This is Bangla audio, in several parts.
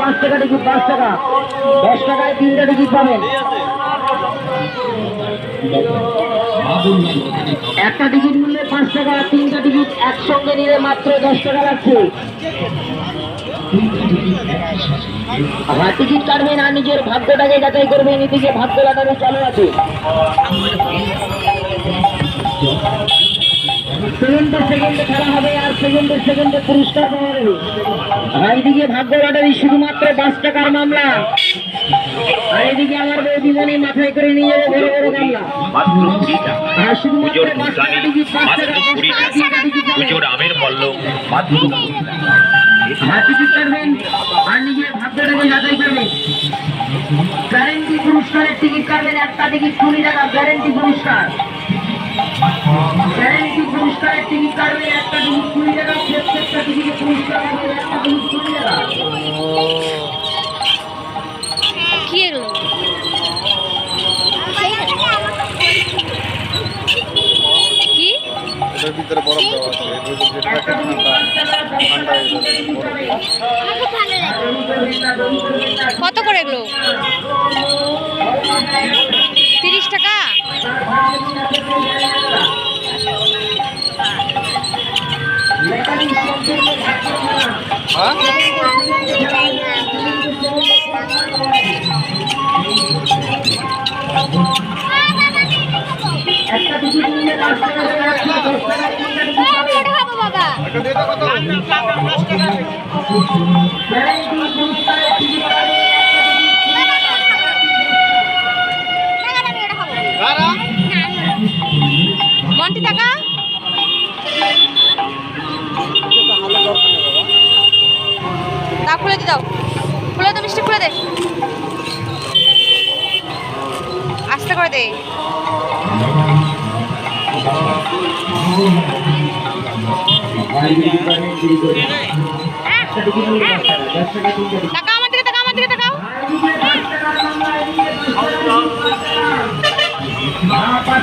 পাঁচ টাকা টিকিট পাঁচ টাকা দশ টাকায় টিকিট পাবেন একটা টিকিট মূল্যে পাঁচ টাকা, তিনটা টিকিট একসঙ্গে নিলে মাত্র দশ টাকা লাগছে। টিকিট কাটবেন আর নিজের ভাগ্যটাকে যাচাই করবেন এদিকে ভাগ্য লাগানো চালু আছে। সেকেন্ডে সেকেন্ডে খেলা হবে আর সেকেন্ডে সেকেন্ডে পুরস্কার পাওয়া যাবে। আর এইদিকে ভাগ্য লটারি শুধুমাত্র পাঁচ টাকার মামলা। আর এদিকে আমার বৌদিমণি মাথায় করে নিয়ে যাবে বড় বড় মামলা। মাত্র কুড়ি টাকা আর শুধুমাত্র পাঁচ টাকা টিকিট পাঁচ টাকা পাঁচ কুড়ি টাকা টাকা। তিনটা টিকিট পাবেন। পুজোর আমের মূল্য মাত্র কুড়ি টাকা আর টিকিট কাটবেন আর নিজের ভাগ্যটাকে যাচাই করবেন। গ্যারেন্টি পুরস্কারের টিকিট কাটবেন একটা টিকিট কুড়ি টাকা গ্যারেন্টি পুরস্কার। গ্যারেন্টি পুরস্কারের টিকিট কাটবেন একটা টিকিট কুড়ি টাকা প্রত্যেকটা টিকিটের পুরস্কার পাবেন একটা টিকিট কুড়ি টাকা কি এগুলো কি? এটার ভিতরে বরফ দেওয়া আছে। এটার ভিতরে যেটা ঠান্ডা। ঠান্ডা যাবে বরফ কত করে এগুলো তিরিশ টাকা। একটা মন্টি টাকা। তা খুলে দি দাও। খুলে দে মিষ্টি খুলে দে। আস্তে করে দে। নিলে পাঁচ টাকা।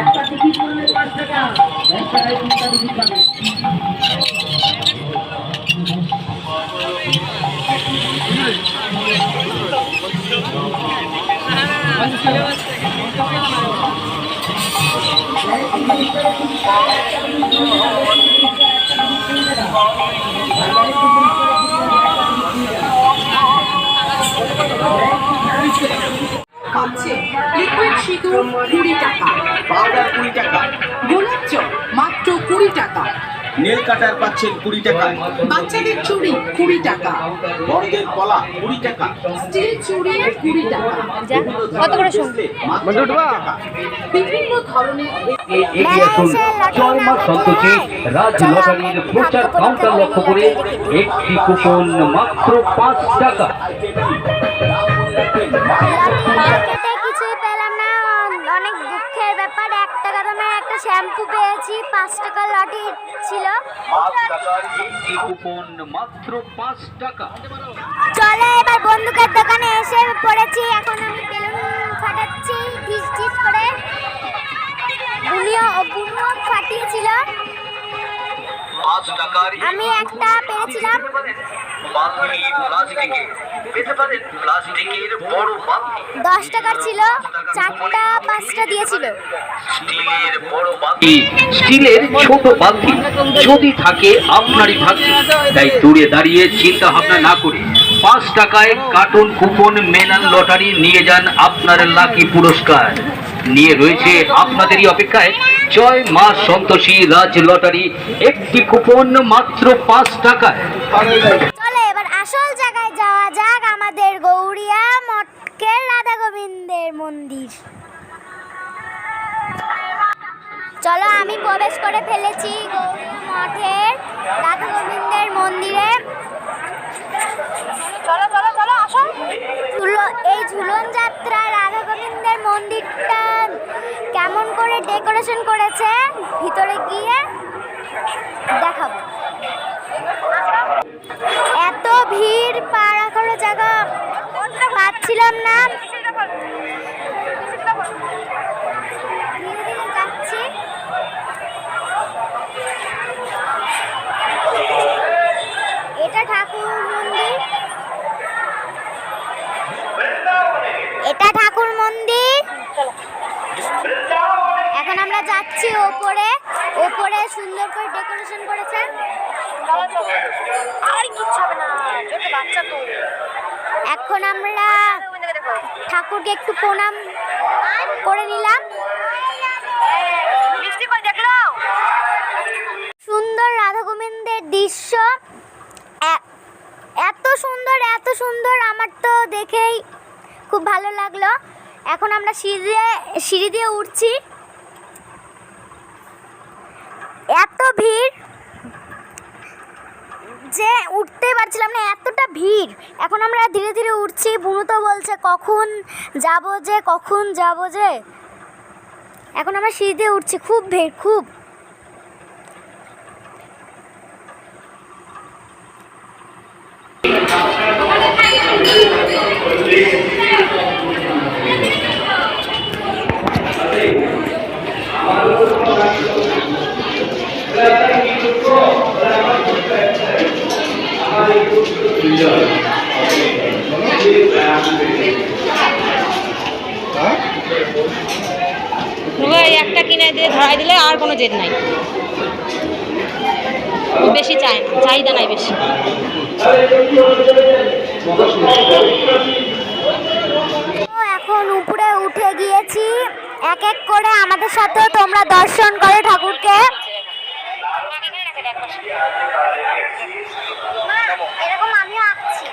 একটা টিকিট করলে পাঁচ টাকা দশ টাকায় তিনটা টিকিট পাবে পাচ্ছে লিকুইড সিঁদুর কুড়ি টাকা। পাউডার কুড়ি টাকা। গোলাপ জল মাত্র কুড়ি টাকা। নেল কাটার পাচ্ছেন কুড়ি টাকায় বাচ্চাদের চুড়ি কুড়ি টাকা। বড়দের কলা কুড়ি টাকা। স্টিল চুড়ি কুড়ি টাকা। কত করে টাকা। বিভিন্ন ধরনের এগিয়ে আসুন ছয় সন্তোষে রাজ লটারির প্রচার কাউন্টার লক্ষ্য করে একটি কুপন মাত্র পাঁচ টাকা। শ্যাম্পু পেয়েছি পাঁচ টাকা লটি ছিল। মাত্র পাঁচ টাকা। চলে এবার বন্দুকের দোকানে এসে পড়েছি। এখন আমি বেলুন ফাটাচ্ছি ঢিস ঢিস করে। বুনিও বুনিও ফাটিয়েছিল। আমি একটা পেয়েছিলাম পেতে পারেন প্লাস্টিকের বড় বালতি দশ টাকার ছিল চারটা পাঁচটা দিয়েছিল। স্টিলের বড় বালতি স্টিলের ছোট বালতি যদি থাকে আপনারই ভাগ্যে তাই দূরে দাঁড়িয়ে চিন্তা ভাবনা না করে পাঁচ টাকায় কার্টুন কুপন মেলান লটারি নিয়ে যান আপনার লাকি পুরস্কার। নিয়ে রয়েছে আপনাদেরই অপেক্ষায় জয় মা সন্তোষী রাজ লটারি। একটি কুপন মাত্র পাঁচ টাকায়। আসল জায়গায় যাওয়া যাক আমাদের গৌরিয়া মঠকের রাধা গোবিন্দের মন্দির। চলো আমি প্রবেশ করে ফেলেছি গৌরিয়া মঠের রাধা গোবিন্দের মন্দিরে। চলো চলো চলো, আসো। এই ঝুলন যাত্রায় রাধা গোবিন্দের মন্দিরটা কেমন করে ডেকোরেশন করেছে? ভিতরে গিয়ে দেখাবো এত ভিড় পাড়া রাখারও জায়গা। পাচ্ছিলাম না। এটা ঠাকুর মন্দির। এটা ঠাকুর মন্দির। এখন আমরা যাচ্ছি ওপরে। ওপরে সুন্দর করে ডেকোরেশন করেছে আর কিচ্ছু হবে না ছোট বাচ্চা তো। এখন আমরা ঠাকুরকে একটু প্রণাম করে নিলাম। সুন্দর রাধা গোবিন্দের দৃশ্য এত সুন্দর এত সুন্দর আমার তো দেখেই খুব ভালো লাগল। এখন আমরা সিঁড়ি দিয়ে সিঁড়ি দিয়ে উঠছি। এত ভিড় যে উঠতে পারছিলাম না, এতটা ভিড়। এখন আমরা ধীরে ধীরে উঠছি। বুনু তো বলছে, কখন যাব যে, কখন যাব যে? এখন আমরা সিঁড়ি দিয়ে উঠছি। খুব ভিড়, খুব। এই একটা কিনে দিয়ে ধরাই দিলে আর কোনো জেদ নাই। বেশি চায় না চাহিদা নাই বেশি। এখন উপরে উঠে গিয়েছি, এক এক করে আমাদের সাথে তোমরা দর্শন করে ঠাকুরকে। এরকম আমিও আঁকছি।